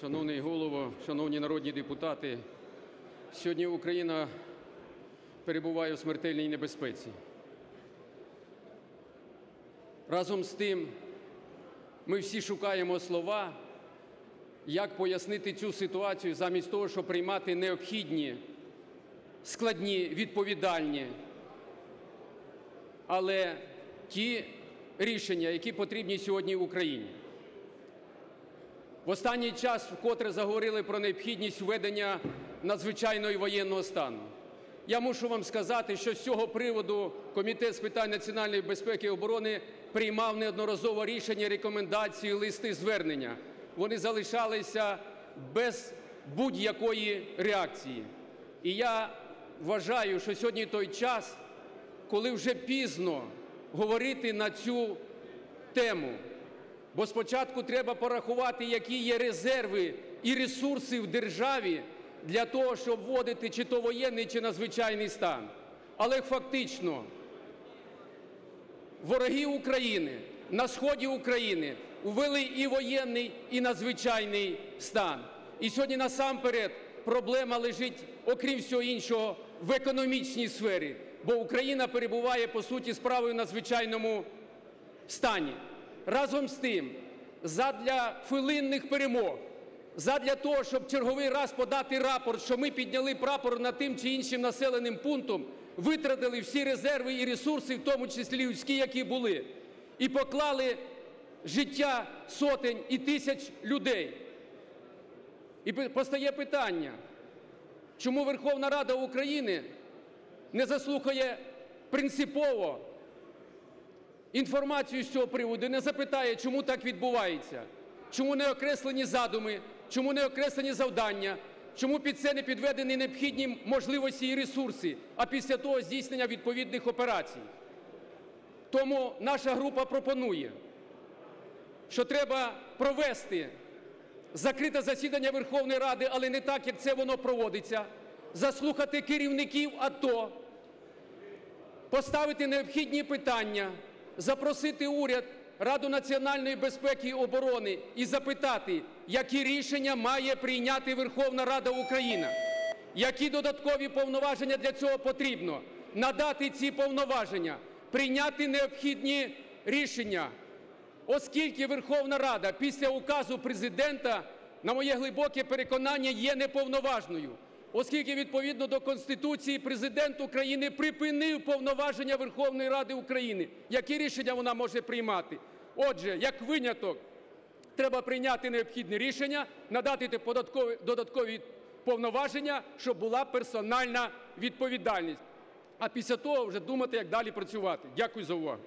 Шановний голово, шановні народні депутати, сьогодні Україна перебуває у смертельній небезпеці. Разом з тим, ми всі шукаємо слова, як пояснити цю ситуацію замість того, щоб приймати необхідні, складні, відповідальні, але ті рішення, які потрібні сьогодні Україні. В останній час вкотре заговорили про необхідність введення надзвичайного воєнного стану. Я мушу вам сказати, що з цього приводу Комітет з питань національної безпеки і оборони приймав неодноразово рішення, рекомендації, листи, звернення. Вони залишалися без будь-якої реакції. І я вважаю, що сьогодні той час, коли вже пізно говорити на цю тему. Бо спочатку треба порахувати, які є резерви і ресурси в державі для того, щоб вводити чи то воєнний, чи надзвичайний стан. Але фактично вороги України на сході України ввели і воєнний, і надзвичайний стан. І сьогодні насамперед проблема лежить, окрім всього іншого, в економічній сфері, бо Україна перебуває по суті справою в надзвичайному стані. Разом з тим, задля хвилинних перемог, задля того, щоб черговий раз подати рапорт, що ми підняли прапор над тим чи іншим населеним пунктом, витратили всі резерви і ресурси, в тому числі людські, які були, і поклали життя сотень і тисяч людей. І постає питання, чому Верховна Рада України не заслухає принципово інформацію з цього приводу, не запитає, чому так відбувається, чому не окреслені задуми, чому не окреслені завдання, чому під це не підведені необхідні можливості і ресурси, а після того здійснення відповідних операцій. Тому наша група пропонує, що треба провести закрите засідання Верховної Ради, але не так, як це воно проводиться, заслухати керівників АТО, поставити необхідні питання, запросити уряд, Раду національної безпеки і оборони і запитати, які рішення має прийняти Верховна Рада України, які додаткові повноваження для цього потрібно, надати ці повноваження, прийняти необхідні рішення. Оскільки Верховна Рада після указу Президента, на моє глибоке переконання, є неповноважною, оскільки відповідно до Конституції Президент України припинив повноваження Верховної Ради України, які рішення вона може приймати. Отже, як виняток, треба прийняти необхідне рішення, надати додаткові повноваження, щоб була персональна відповідальність, а після того вже думати, як далі працювати. Дякую за увагу.